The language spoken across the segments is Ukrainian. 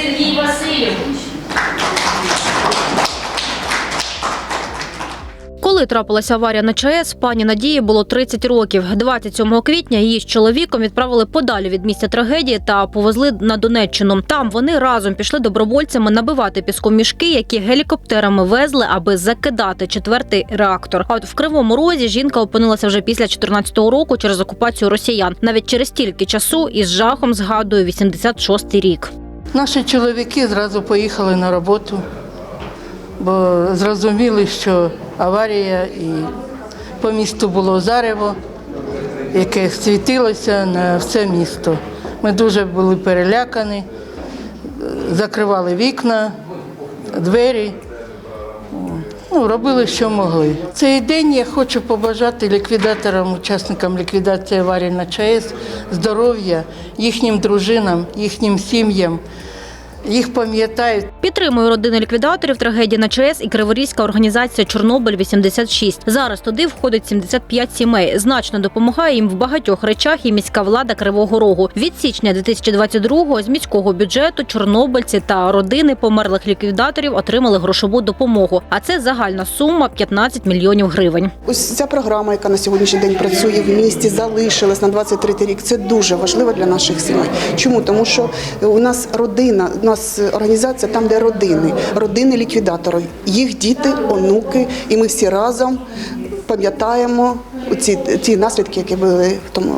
Сергій Васильович. Коли трапилася аварія на ЧАЕС, пані Надії було 30 років. 27 квітня її з чоловіком відправили подалі від місця трагедії та повезли на Донеччину. Там вони разом пішли добровольцями набивати піском мішки, які гелікоптерами везли, аби закидати четвертий реактор. А от в кривому розі жінка опинилася вже після 14-го року через окупацію росіян. Навіть через стільки часу із жахом згадує 86-й рік. Наші чоловіки зразу поїхали на роботу, бо зрозуміли, що аварія і по місту було зарево, яке світилося на все місто. Ми дуже були перелякані, закривали вікна, двері. Ну, робили, що могли. Цей день я хочу побажати ліквідаторам, учасникам ліквідації аварії на ЧАЕС здоров'я, їхнім дружинам, їхнім сім'ям. Їх пам'ятають. Підтримує родини ліквідаторів трагедії на ЧАЕС і криворізька організація Чорнобиль 86 Зараз туди входить 75 сімей. Значно допомагає їм в багатьох речах і міська влада Кривого Рогу. Від січня 2022-го з міського бюджету чорнобильці та родини померлих ліквідаторів отримали грошову допомогу. А це загальна сума 15 мільйонів гривень. Ось ця програма, яка на сьогоднішній день працює в місті, залишилась на 23 рік. Це дуже важливо для наших сімей. Чому? Тому що у нас родина, нас організація там, де родини, родини ліквідатори, їх діти, онуки, і ми всі разом пам'ятаємо ці ці наслідки, які були в тому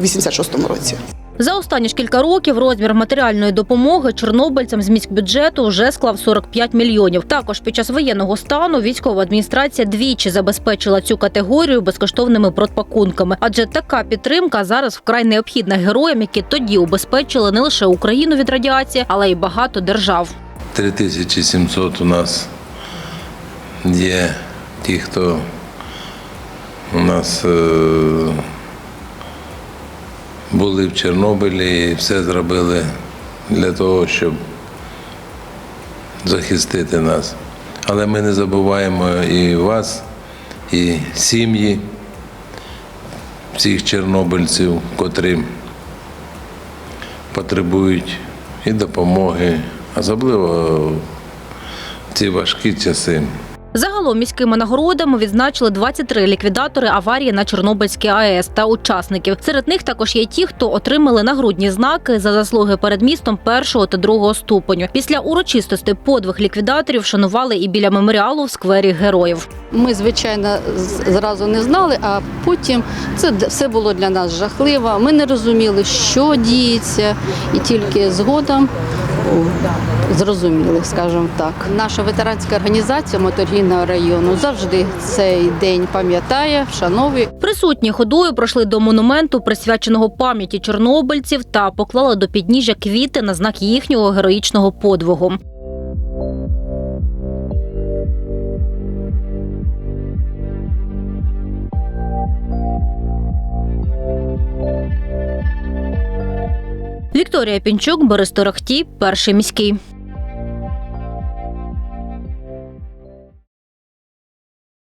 86-му році. За останні ж кілька років розмір матеріальної допомоги чорнобильцям з міськбюджету вже склав 45 мільйонів. Також під час воєнного стану військова адміністрація двічі забезпечила цю категорію безкоштовними продпакунками. Адже така підтримка зараз вкрай необхідна героям, які тоді убезпечили не лише Україну від радіації, але й багато держав. 3700 у нас є ті, хто у нас е, були в Чорнобилі і все зробили для того, щоб захистити нас. Але ми не забуваємо і вас, і сім'ї всіх чорнобильців, котрі потребують і допомоги, особливо в ці важкі часи. Загалом міськими нагородами відзначили 23 ліквідатори аварії на Чорнобильській АЕС та учасників. Серед них також є ті, хто отримали нагрудні знаки за заслуги перед містом першого та другого ступеню. Після урочистостей подвиг ліквідаторів шанували і біля меморіалу в сквері героїв. Ми, звичайно, зразу не знали, а потім це все було для нас жахливо. Ми не розуміли, що діється, і тільки згодом о, зрозуміли, скажімо так. Наша ветеранська організація моторгійного району завжди цей день пам'ятає, вшановує. Присутні ходою пройшли до монументу, присвяченого пам'яті чорнобильців, та поклали до підніжжя квіти на знак їхнього героїчного подвигу. Вікторія Пінчук, Борис Торохті, перший міський.